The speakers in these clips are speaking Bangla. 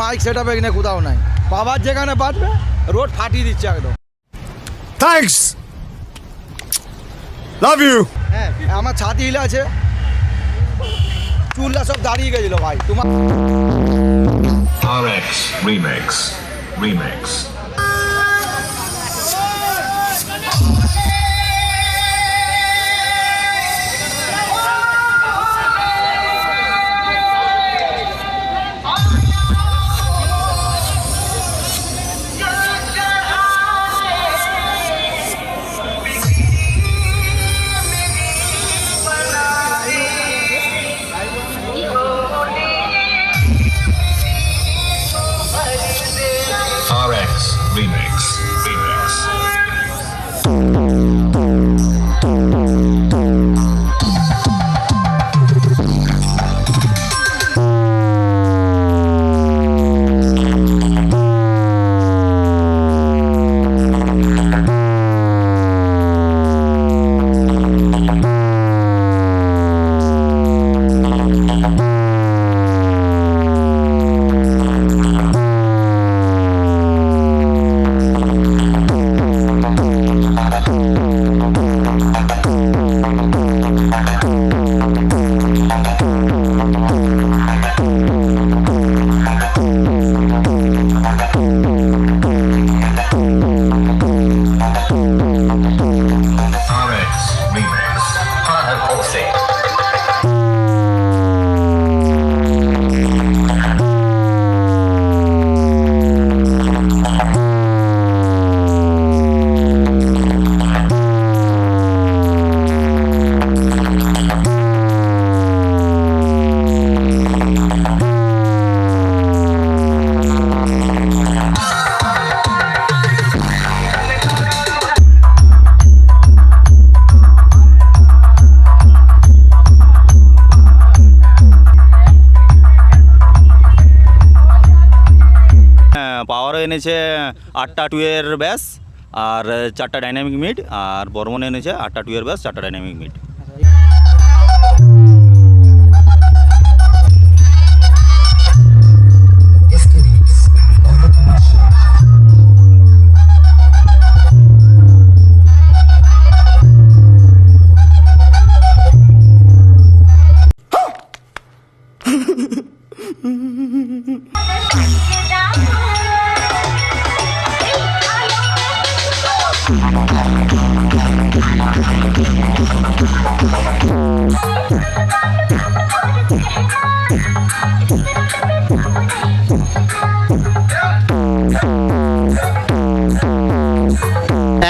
মাইক সেট আপ এখানে কোথাও নাই। পাওয়ার যেখানে বাঁচবে রোড ফাটিয়ে দিচ্ছে একদম। থ্যাংকস লাভ ইউ হ্যাঁ আমার ছাতি হিল আছে। চুল্লা সব দাঁড়িয়ে গেছিল ভাই। তোমার RX Remix. Remix. পাওয়ারও এনেছে আটটা টুয়ের ব্যাস আর চারটা ডাইনামিক মিড আর বর্মন এনেছে আটটা টুয়ের ব্যাস চারটা ডাইনামিক মিড।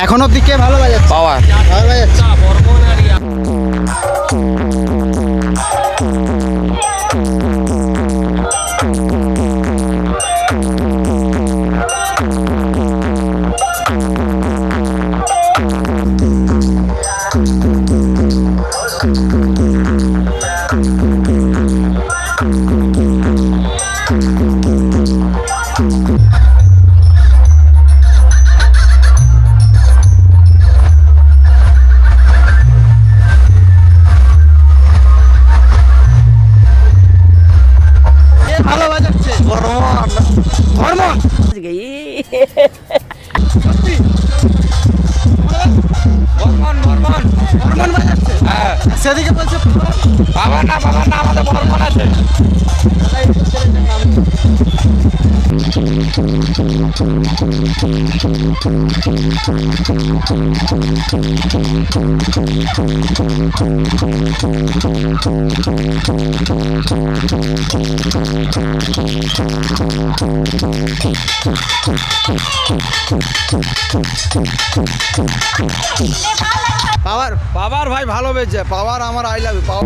এখন অব্দি কে ভালো বাজাচ্ছে। পাওয়ার। ভালো বাজাচ্ছে। বর্মন বাজাচ্ছে সেদিকে বলছে বাবা না বাবা না আমাদের বর্মন আছে। পাওয়ার পাওয়ার ভাই ভালো বেজে পাওয়ার আমার আই লাভ পাওয়ার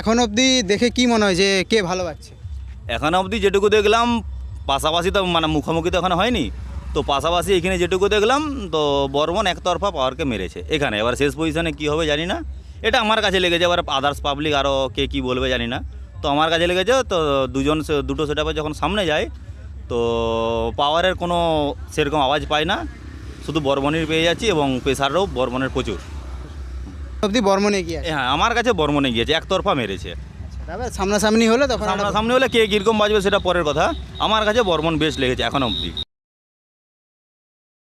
এখন অবধি দেখে কি মনে হয় যে কে ভালো পাচ্ছে? এখন অবধি যেটুকু দেখলাম, পাশাপাশি তো মানে মুখোমুখি তো এখন হয়নি। তো পাশাপাশি এখানে যেটুকু দেখলাম, তো বর্মন একতরফা পাওয়ারকে মেরেছে এখানে। এবার শেষ পজিশনে কী হবে জানি না। এটা আমার কাছে লেগেছে, এবার আদার্স পাবলিক আরও কে কী বলবে জানি না। তো আমার কাছে লেগেছে, তো দুজন দুটো সেটাপে যখন সামনে যায়, তো পাওয়ারের কোনো সেরকম আওয়াজ পায় না। শুধু বর্মনের পেয়ে যাচ্ছি এবং প্রেশারও বর্মনের প্রচুর। অবধি বর্মনে গিয়ে হ্যাঁ আমার কাছে বর্মনে গিয়েছে একতরফা মেরেছে। তারপরে সামনাসামনি হলে তখন সামনাসামনি হলে কে কীরকম বাজবে সেটা পরের কথা। আমার কাছে বর্মন বেশ লেগেছে এখন অবধি।